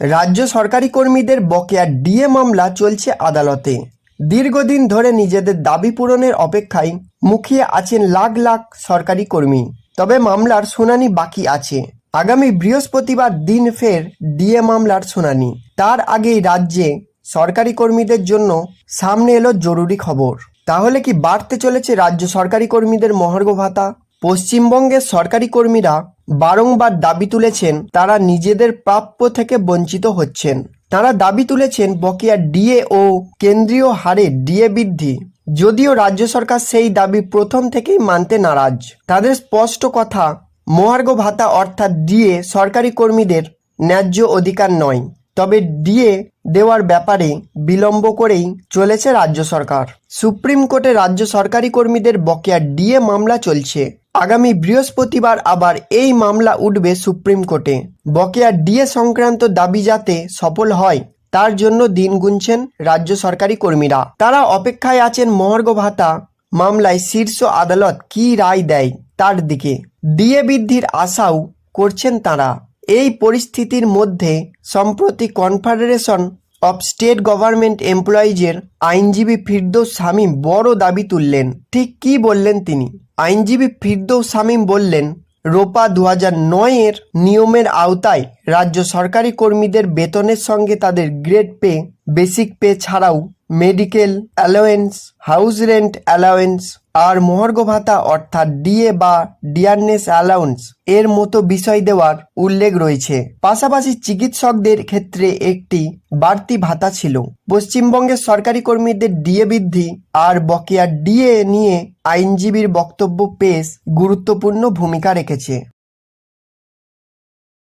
রাজ্য সরকারি কর্মীদের বকেয়া ডিএ মামলা চলছে আদালতে। দীর্ঘদিন ধরে নিজেদের দাবি পূরণের অপেক্ষায় মুখিয়ে আছেন লাখ লাখ সরকারি কর্মী। তবে মামলার শুনানি বাকি আছে। আগামী বৃহস্পতিবার দিন ফের ডিএ মামলার শুনানি। তার আগেই রাজ্যে সরকারি কর্মীদের জন্য সামনে এলো জরুরি খবর। তাহলে কি বাড়তে চলেছে রাজ্য সরকারি কর্মীদের মহার্ঘ ভাতা? পশ্চিমবঙ্গের সরকারি কর্মীরা বারংবার দাবি তুলেছেন, তারা নিজেদের প্রাপ্য থেকে বঞ্চিত হচ্ছেন। তারা দাবি তুলেছেন, বকেয়া ডিএ ও কেন্দ্রীয় হারে ডিএ বৃদ্ধি। যদিও রাজ্য সরকার সেই দাবি প্রথম থেকেই মানতে নারাজ। তাদের স্পষ্ট কথা মহার্ঘ ভাতা অর্থাৎ ডিএ সরকারি কর্মীদের ন্যায্য অধিকার নয়। তবে ডিএ দেওয়ার ব্যাপারে বিলম্ব করেই চলেছে রাজ্য সরকার। সুপ্রিম কোর্টে রাজ্য সরকারি কর্মীদের বকেয়া ডিএ মামলা চলছে। আগামী বৃহস্পতিবার আবার এই মামলা উঠবে সুপ্রিম কোর্টে। বকেয়া ডিএ সংক্রান্ত দাবি যাতে সফল হয়, তার জন্য দিন গুনছেন রাজ্য সরকারি কর্মীরা। তারা অপেক্ষায় আছেন মহার্ঘ ভাতা মামলায় শীর্ষ আদালত কী রায় দেয় তার দিকে। ডিএ বৃদ্ধির আশাও করছেন তারা। এই পরিস্থিতির মধ্যে সম্প্রতি কনফেডারেশন অফ স্টেট গভর্নমেন্ট এমপ্লয়িজের আইনজীবী ফিরদৌস শামীম বড় দাবি তুললেন। ঠিক কি বললেন তিনি? আইনজীবী ফিরদৌস শামীম বললেন, রোপা দু হাজার নয়ের নিয়মের আওতায় রাজ্য সরকারি কর্মীদের বেতনের সঙ্গে তাদের গ্রেড পে, বেসিক পে ছাড়াও medical allowance, house rent allowance আর মহার্ঘ ভাতা অর্থাৎ ডিএ বা ডিয়ারনেস অ্যালাউন্স এর মতো বিষয় দেওয়ার উল্লেখ রয়েছে। পাশাপাশি চিকিৎসকদের ক্ষেত্রে একটি বাড়তি ভাতা ছিল। পশ্চিমবঙ্গের সরকারি কর্মীদের ডিএ বৃদ্ধি আর বকেয়া ডিএ নিয়ে আইনজীবীর বক্তব্য পেশ গুরুত্বপূর্ণ ভূমিকা রেখেছে।